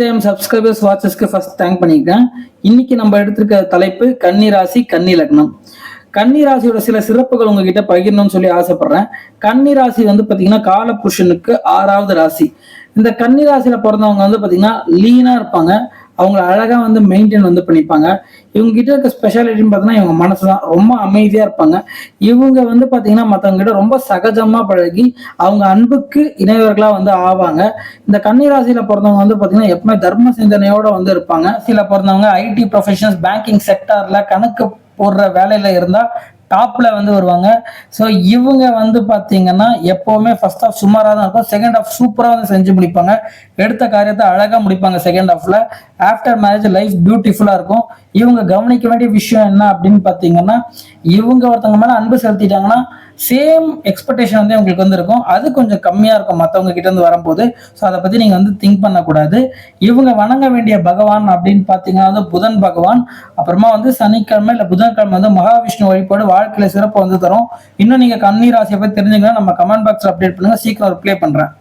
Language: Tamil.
ஜெயம் சப்ஸ்கிரைபர்ஸ் வாட்சஸ்க்கு ஃபர்ஸ்ட் தேங்க் பண்ணியிருக்கேன் இன்னைக்கு நம்ம எடுத்திருக்க தலைப்பு கன்னிராசி கன்னி லக்னம். கன்னிராசியோட சில சிறப்புகள் உங்ககிட்ட பகிரணும்னு சொல்லி ஆசைப்படுறேன். கன்னிராசி வந்து பாத்தீங்கன்னா காலபுருஷனுக்கு ஆறாவது ராசி. இந்த கன்னி ராசியில பிறந்தவங்க வந்து பாத்தீங்கன்னா லீனா இருப்பாங்க. அவங்கள அழகா வந்து மெயின்டைன் வந்து பண்ணிப்பாங்க. இவங்க கிட்ட இருக்க ஸ்பெஷாலிட்டின்னு பார்த்தீங்கன்னா இவங்க மனசு தான் ரொம்ப அமைதியா இருப்பாங்க. இவங்க வந்து பாத்தீங்கன்னா மத்தவங்க கிட்ட ரொம்ப சகஜமா பழகி அவங்க அன்புக்கு இணையவர்களா வந்து ஆவாங்க. இந்த கன்னிராசியில பிறந்தவங்க வந்து பாத்தீங்கன்னா எப்பவுமே தர்ம சிந்தனையோட வந்து இருப்பாங்க. சில பிறந்தவங்க ஐடி ப்ரொஃபஷனல்ஸ் பேங்கிங் செக்டார்ல கணக்கு போடுற வேலையில இருந்தா டாப்ல வந்து வருவாங்க. ஸோ இவங்க வந்து பார்த்தீங்கன்னா எப்போவுமே ஃபர்ஸ்ட் ஆஃப் சுமாராக தான் இருக்கும். செகண்ட் ஆஃப் சூப்பராக வந்து செஞ்சு முடிப்பாங்க. எடுத்த காரியத்தை அழகாக முடிப்பாங்க செகண்ட் ஆஃப்ல ஆஃப்டர் மேரேஜ் லைஃப் பியூட்டிஃபுல்லாக இருக்கும். இவங்க கவனிக்க வேண்டிய விஷயம் என்ன அப்படின்னு பார்த்தீங்கன்னா இவங்க ஒருத்தவங்க மேலே அன்பு செலுத்திட்டாங்கன்னா சேம் எக்ஸ்பெக்டேஷன் வந்து உங்களுக்கு வந்து இருக்கும். அது கொஞ்சம் கம்மியாக இருக்கும் மற்றவங்க கிட்ட இருந்து வரும்போது. ஸோ அதை பற்றி நீங்கள் வந்து திங்க் பண்ணக்கூடாது. இவங்க வணங்க வேண்டிய பகவான் அப்படின்னு பார்த்தீங்கன்னா வந்து புதன் பகவான். அப்புறமா வந்து சனிக்கிழமை இல்லை புதன்கிழமை வந்து மகாவிஷ்ணு வழிபாடு வாழ்க்கையில சிறப்பு வந்து தரும். இன்னும் நீங்க கண்ணீர் ராசியை பத்தி தெரிஞ்சுங்கன்னா நம்ம கமெண்ட் பாக்ஸ்ல அப்டேட் பண்ணுங்க. சீக்கிரம் ரிப்ளை பண்றேன்.